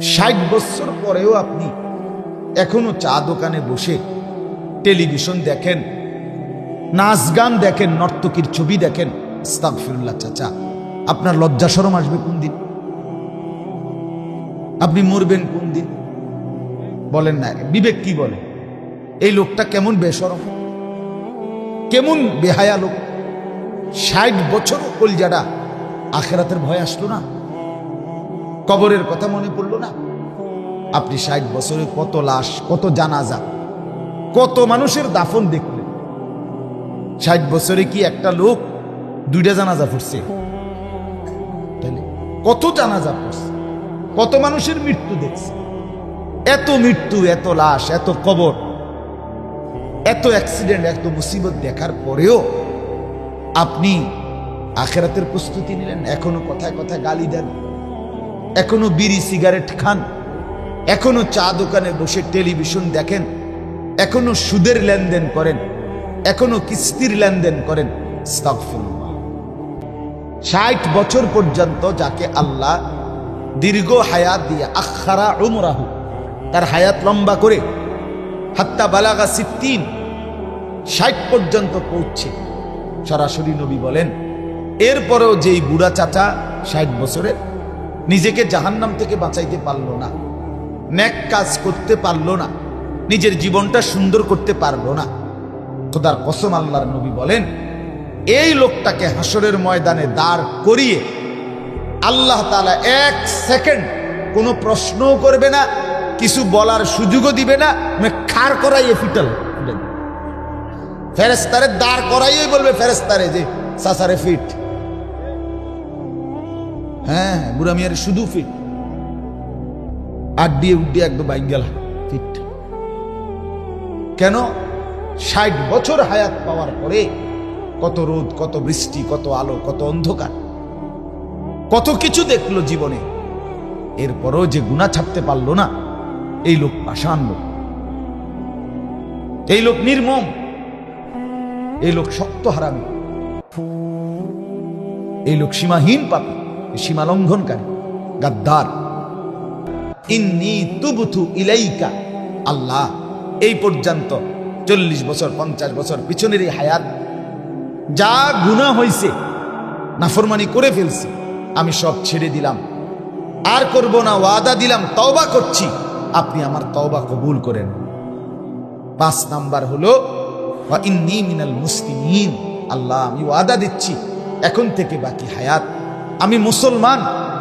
ষাট বছর পরেও আপনি এখনও চা দোকানে বসে টেলিভিশন দেখেন, নাচ গান দেখেন, নর্তকীর ছবি দেখেন ইস্তাগফিরুল্লাহ চাচা, আপনার লজ্জা সরম আসবে কোন দিন? আপনি মরবেন কোন দিন? বলেন না, বিবেক কি বলে? এই লোকটা কেমন বেসরম? কেমন বেহায়া লোক? ষাট বছর কলজাডা আখেরাতের ভয় আসলো না? কবরের কথা মনে পড়ল না? আপনি ষাট বছরে কত লাশ, কত জানাজা, কত মানুষের দাফন দেখলেন। ষাট বছরে কি একটা লোক দুইটা জানাজা ফুটছে তাহলে কত জানাজা ফুটছে কত মানুষের মৃত্যু দেখছে? এত মৃত্যু, এত লাশ, এত কবর, এত অ্যাক্সিডেন্ট, এত মুসিবত দেখার পরেও আপনি আখেরাতের প্রস্তুতি নিলেন? এখনও কথায় কথায় গালি দেন? এখনও বিড়ি সিগারেট খান, এখনও চা দোকানে বসে টেলিভিশন দেখেন, এখনও সুদের লেনদেন করেন, এখনও কিস্তির লেনদেন করেন। ষাট বছর পর্যন্ত যাকে আল্লাহ দীর্ঘ হায়াত দিয়ে আখারা উমরাহু, তার হায়াত লম্বা করে, হাত্তা বালাগা সিদ্দিন ষাট পর্যন্ত পৌঁছে সরাসরি নবী বলেন, এরপরেও যেই বুড়া চাচা ষাট বছরের নিজেকে জাহান্নাম থেকে বাঁচাইতে পারল না। ন্যাক কাজ করতে পারল না। নিজের জীবনটা সুন্দর করতে পারল না। খোদার কসম আল্লাহর নবী বলেন, এই লোকটাকে হাসরের ময়দানে দাঁড় করিয়ে আল্লাহ তাআলা এক সেকেন্ড কোনো প্রশ্নও করবে না, কিছু বলার সুযোগও দিবে না মানে খার করাইয়ে ফিটাল ফেরেস্তারে দাঁড় করাইয়ে বলবে ফেরেস্তারে যে, সাসারে ফিট। হ্যাঁ বুড়া মিয়ার শুধু ফিট আড্ডিয়ে উড্ডিয়ে একদম বাইঙ্গেল ফিট কেন? ষাট বছর হায়াত পাওয়ার পরে কত রোদ, কত বৃষ্টি, কত আলো, কত অন্ধকার। কত কিছু দেখল জীবনে। এরপরও যে গুণা ছাপতে পারল না, এই লোক পাষাণ লোক। এই লোক নির্মম। এই লোক শক্ত হারামি এই লোক সীমাহীন পাপি। সীমা লঙ্ঘনকারী গাদ্দার। ইন্নি তুবুথু ইলাইকা, আল্লাহ, এই পর্যন্ত চল্লিশ বছর, পঞ্চাশ বছর পিছনের এই হায়াত, যা গুণা হয়েছে নাফরমানি করে ফেলছি, আমি সব ছেড়ে দিলাম। আর করব না, ওয়াদা দিলাম, তওবা করছি, আপনি আমার তওবা কবুল করেন। পাঁচ নাম্বার হলো মিনাল মুসলিমিন, আল্লাহ, আমি ওয়াদা দিচ্ছি, এখন থেকে বাকি হায়াত আমি মুসলমান,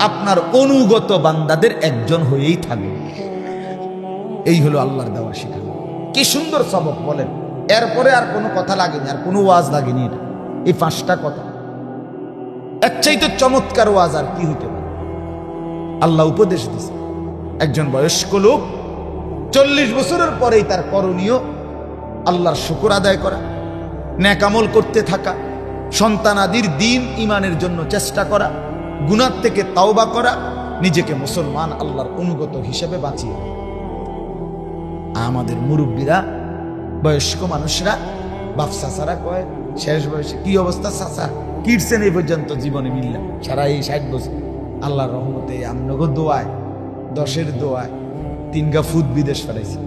আপনার অনুগত বান্দাদের একজন হয়েই থাকবে। এই হলো আল্লাহর দেওয়া শিখানো। কি সুন্দর সবক বলেন। এরপরে আর কোনো কথা লাগেনি, আর কোনো ওয়াজ লাগেনি এটা। এই পাঁচটা কথা। এর চাইতে চমৎকার ওয়াজ আর কি হইতে পারে? আল্লাহ উপদেশ দিছে। একজন বয়স্ক লোক, চল্লিশ বছরের পরেই তার করণীয় আল্লাহর শুকুর আদায় করা ন্যাকামল করতে থাকা সন্তানাদির দিন ইমানের জন্য চেষ্টা করা গুনার থেকে তাওবা করা, নিজেকে মুসলমান আল্লাহর অনুগত হিসেবে বাঁচিয়ে আমাদের মুরব্বীরা, বয়স্ক মানুষরা বাপসা সারা কয়, শেষ বয়সে কি অবস্থা চাচা? কিটছেন এই পর্যন্ত জীবনে মিললাম সারা এই ষাট বছর। আল্লাহর রহমতে আমনগর দোয়ায়, দশের দোয়ায় তিন গা ফুট বিদেশ ফেলাইছি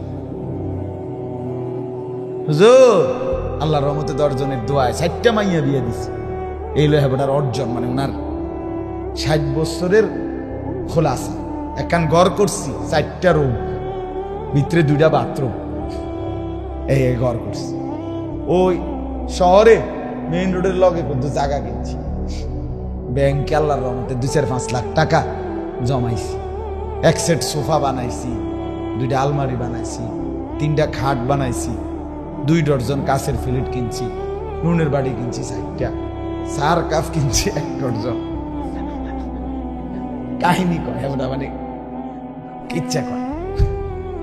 হুজুর! আল্লাহর রহমতে দশজনের দোয়ায় ষাটটা মাইয়া বিয়ে দিছে। এই লো হেবাটার অর্জন মানে ওনার ষাট বছরের খোলাসা। একখান ঘর করছি, চারটা রুম, ভিতরে দুইটা বাথরুম, এই ঘর করছি। ওই শহরে, মেইন রোডের লগে কিন্তু জায়গা কিনছি। ব্যাংকে আল্লাহর রহমতে দুই চার পাঁচ লাখ টাকা জমাইছি। এক সেট সোফা বানাইছি, দুইটা আলমারি বানাইছি, তিনটা খাট বানাইছি দুই ডর্জন কাছের ফিলিট কিনছি, নুনের বাড়ি কিনছি চারটা সার কাপ কিনছি এক ডর্জন কাহিনী কয় হ্যাঁ মানে ইচ্ছা কয়।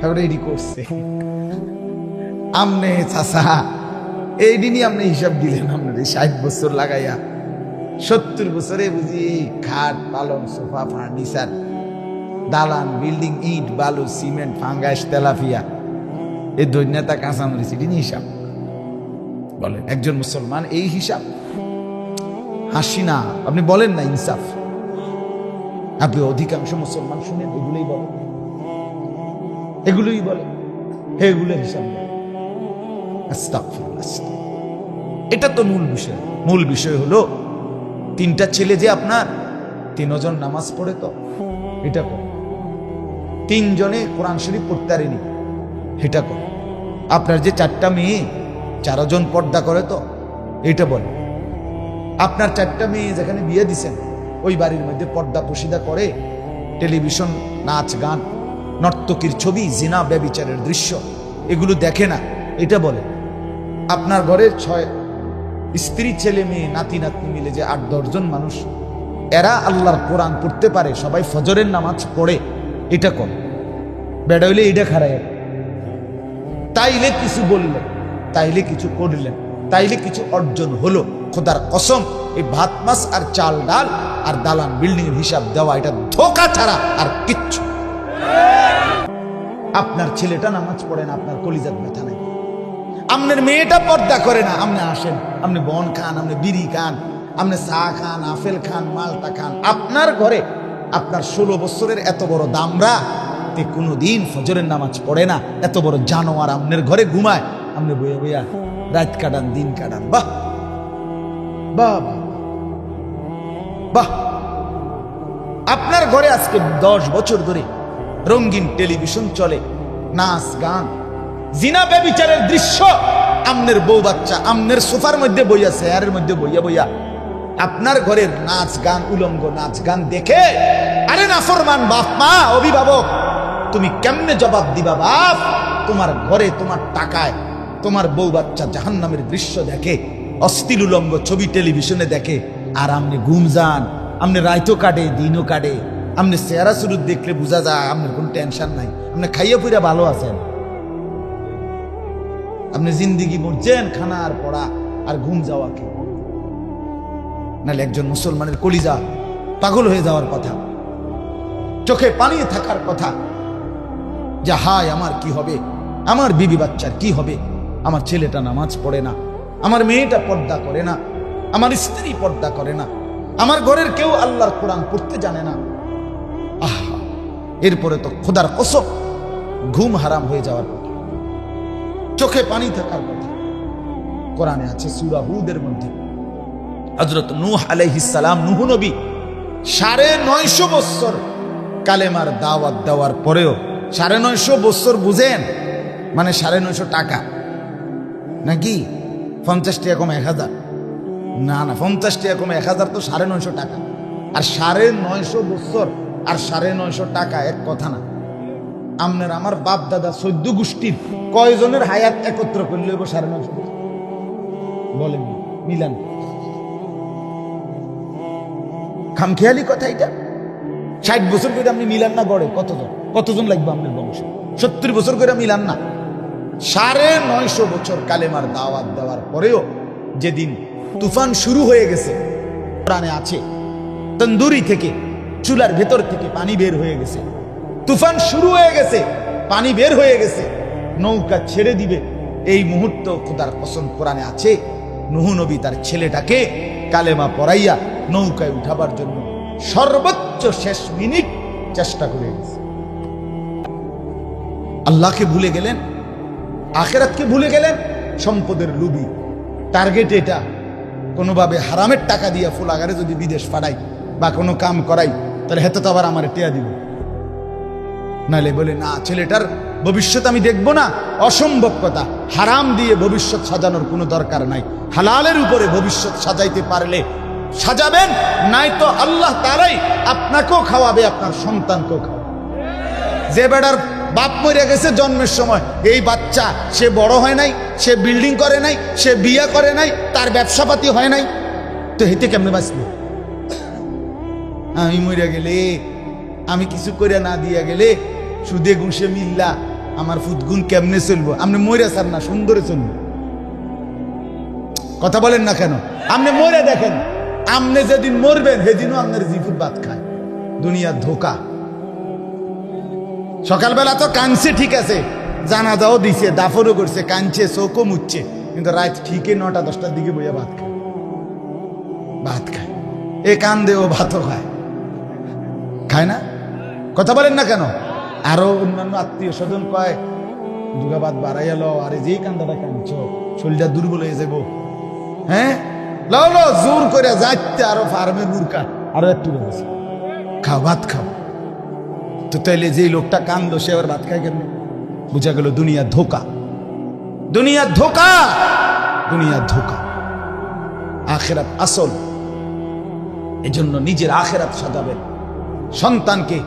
হ্যাঁ এডি করছে। আমনে চাষা এই দিনই আপনি হিসাব দিলেন আপনার এই ষাট বছর লাগাইয়া। সত্তর বছরে বুঝি খাট, পালং, সোফা, ফার্নিচার, দালান, বিল্ডিং, ইট, বালু, সিমেন্ট, ফাঙ্গাস তেলাফিয়া এই দৈন্যতা কাঁচামরিচ এটি হিসাব? বলেন। একজন মুসলমান এই হিসাব? হাসি না আপনি বলেন না ইনসাফ। আপনি অধিকাংশ মুসলমান শুনেন এগুলোই বলেন। এগুলোই বলে হে এগুলোর হিসাব। এটা তো মূল বিষয়। মূল বিষয় হলো তিনটা ছেলে যে আপনার তিনজন নামাজ পড়ে তো এটা তিনজনে কোরআন শরীফ পড়তে পারেনি। এটা কর। আপনার যে চারটা মেয়ে, চারজন পর্দা করে তো এটা বলে। আপনার চারটা মেয়ে যেখানে বিয়ে দিছেন, ওই বাড়ির মধ্যে পর্দা পশিদা করে, টেলিভিশন, নাচ, গান, নর্তকীর ছবি, জিনা, ব্যবিচারের দৃশ্য, এগুলো দেখে না, এটা বলে। আপনার ঘরের ছয় স্ত্রী, ছেলে, মেয়ে, নাতি, নাতনি মিলে যে আট দশজন মানুষ, এরা আল্লাহর কোরআন পড়তে পারে, সবাই ফজরের নামাজ পড়ে, এটা করে। বেড়া হইলে এটা খারায় তাইলে কিছু বললেন, তাইলে কিছু করলেন, তাইলে কিছু অর্জন হলো। খোদার কসম, এই ভাত মাছ আর চাল ডাল আর দালান বিল্ডিং এর হিসাব দেওয়া, এটা ধোকা ছাড়া আর কিচ্ছু আপনার ছেলেটা নামাজ পড়ে না, আপনার কলিজার ব্যথা নাই। আপনার মেয়েটা পর্দা করে না আপনি আসেন আপনি বন খান আপনি বিড়ি খান আপনি চা খান, আপেল খান, মালটা খান। আপনার ঘরে আপনার ষোলো বছরের এত বড় দামরা তে কোনোদিন ফজরের নামাজ পড়ে না। এত বড় জানোয়ার আপনার ঘরে ঘুমায়। আপনি বইয়া বইয়া, রাত কাটান, দিন কাটান। বাহ বাহ। বাহ! আপনার ঘরে আজকে দশ বছর ধরে রঙিন টেলিভিশন চলে, নাচ, গান। জিনা ব্যবিচারের দৃশ্য আমনের বউ বাচ্চা, আমনের সোফার মধ্যে বইয়া, চেয়ারের মধ্যে বইয়া বইয়া। আপনার ঘরের নাচ, গান, উলঙ্গ নাচ, গান দেখে, আরে নাফরমান, বাপ মা, অভিভাবক তুমি কেমনে জবাব দিবা, বাপ? তোমার ঘরে তোমার টাকায় তোমার বউ বাচ্চা জাহান্নামের দৃশ্য দেখে অস্থির উলঙ্গ ছবি টেলিভিশনে দেখে, আর আপনি ঘুম যান আপনি রাইতো কাটে, দিনও কাটে আপনি চেহারা শুরু দেখলে বোঝা যায় আপনার কোনো টেনশন নাই আপনি খাইয়ে পুরা ভালো আছেন। আপনি জিন্দিগি মরছেন খানা আর পড়া, আর ঘুম যাওয়া কি? নাহলে একজন মুসলমানের কলিজা পাগল হয়ে যাওয়ার কথা, চোখে পানি থাকার কথা যে হায় আমার কি হবে? আমার বিবি বাচ্চার কি হবে? আমার ছেলেটা নামাজ পড়ে না, আমার মেয়েটা পর্দা করে না, আমার স্ত্রী পর্দা করে না, আমার ঘরের কেউ আল্লাহর কোরআন পড়তে জানে না। আহা, এরপরে তো খোদার কসম, ঘুম হারাম হয়ে যাওয়ার কথা। চোখে পানি থাকার কথা। কোরআনে আছে সুরা হুদের মধ্যে। হজরত নূহ আলাইহিসালাম নুহ নবী, সাড়ে নয়শো বৎসর কালেমার দাওয়াত দেওয়ার পরেও সাড়ে নয়শো বৎসর বুঝেন? মানে সাড়ে নয়শো টাকা। নাকি? পঞ্চাশ টাকা এক হাজার। না না, পঞ্চাশ টাকা এক হাজার তো সাড়ে নয়শো টাকা। আর সাড়ে নয়শো বৎসর আর সাড়ে নয়শো টাকা এক কথা না। আমনের আমার বাপ দাদা চোদ্দ গোষ্ঠীর কয়জনের হায়াত একত্র করলে সাড়ে নয়শো বলেন, মিলান। খামখেয়ালি কথা এটা? ষাট বছর করে আপনি মিলান না গড়ে কতজন? কতজন লাগবে আপনার বংশ? সত্তর বছর করে মিলান না। সাড়ে নয়শো বছর কালেমার দাওয়াত দেওয়ার পরেও যেদিন তুফান শুরু হয়ে গেছে প্রাণে আছে, তন্দুরি থেকে, চুলার ভেতর থেকে পানি বের হয়ে গেছে। তুফান শুরু হয়ে গেছে, পানি বের হয়ে গেছে। নৌকা ছেড়ে দিবে। এই মুহূর্ত খোদার পছন্দ কোরআনে আছে। নুহু নবী তার ছেলেটাকে কালেমা পড়াইয়া নৌকায় উঠাবার জন্য সর্বোচ্চ শেষ মিনিট চেষ্টা করে গেছে। আল্লাহকে ভুলে গেলেন, আখেরাতকে ভুলে গেলেন, সম্পদের লুবি। টার্গেট এটা, কোনোভাবে হারামের টাকা দিয়ে ফুলাগারে যদি বিদেশ পাঠাই বা কোনো কাম করাই, তাহলে হেতে তো আবার আমার টেয়া দিব। নাহলে বলে, না, ছেলেটার ভবিষ্যৎ আমি দেখব না, অসম্ভব কথা। হারাম দিয়ে ভবিষ্যৎ সাজানোর কোনো দরকার নাই। হালালের উপরে ভবিষ্যৎ সাজাইতে পারলে সাজাবেন, নাই তো আল্লাহ তারাই আপনাকেও খাওয়াবে, আপনার সন্তানকেও খাওয়াবে। যে বেটার বাপ মরে গেছে জন্মের সময়। এই বাচ্চা, সে বড় হয় নাই, সে বিল্ডিং করে নাই, সে বিয়ে করে নাই, তার ব্যবসাপাতি হয় নাই। তো হেতে কেমনে বাঁচবে? আমি মরে গেলে, আমি কিছু করে না দিয়া গেলে, সুদে ঘুষে মিল্লা, আমার ফুদগুন কেমনে চলবো? আপনি মরে স্যার না, সুন্দরে চলবো কথা বলেন না কেন? আপনি মরে দেখেন, আপনি যেদিন মরবেন, সেদিনও আপনার জিফুর বাদ খায়। দুনিয়ার ধোকা। সকালবেলা তো কাঁদছে, ঠিক আছে। জানাজাও দিছে দাফরও করছে, কাঁদছে, চোখও মুচ্ছে কিন্তু রাত ঠিকই নটা, দশটার দিকে বইয়া ভাত খায়। ভাত খায়। এ কান্দে ও ভাতও খায়। খায় না? কথা বলেন না কেন? আরও অন্যান্য আত্মীয় স্বজন কয় দুগাবাদ বাড়াই এলো আরে যেই কান্দাটা কাঁদছ, শরীরটা দুর্বল হয়ে যাব হ্যাঁ? লো জোর করে যাইতে আরও ফার্মে মুরকা আরও একটু খাও, ভাত খাও। তো তাইলে যেই লোকটা কান্দলো, সে আবার ভাত খায় কেন বুঝা গেল দুনিয়া ধোকা। দুনিয়া ধোকা! দুনিয়া ধোকা। আখেরাত আসল। এজন্য নিজের আখেরাত সাজাবেন। সন্তানকে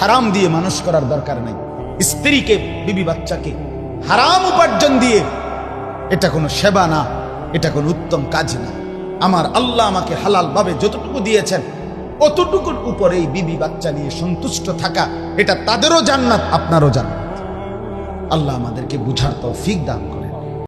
হারাম দিয়ে মানুষ করার দরকার নাই। স্ত্রীকে, বিবি বাচ্চাকে হারাম উপার্জন দিয়ে এটা কোনো সেবা না, এটা কোনো উত্তম কাজ না। আমার আল্লাহ আমাকে হালাল ভাবে যতটুকু দিয়েছেন অতটুকুর উপরেই বিবি বাচ্চা নিয়ে সন্তুষ্ট থাকা, এটা তাদেরও জান্নাত, আপনারও জান্নাত আল্লাহ আমাদেরকে বুঝার তৌফিক দান।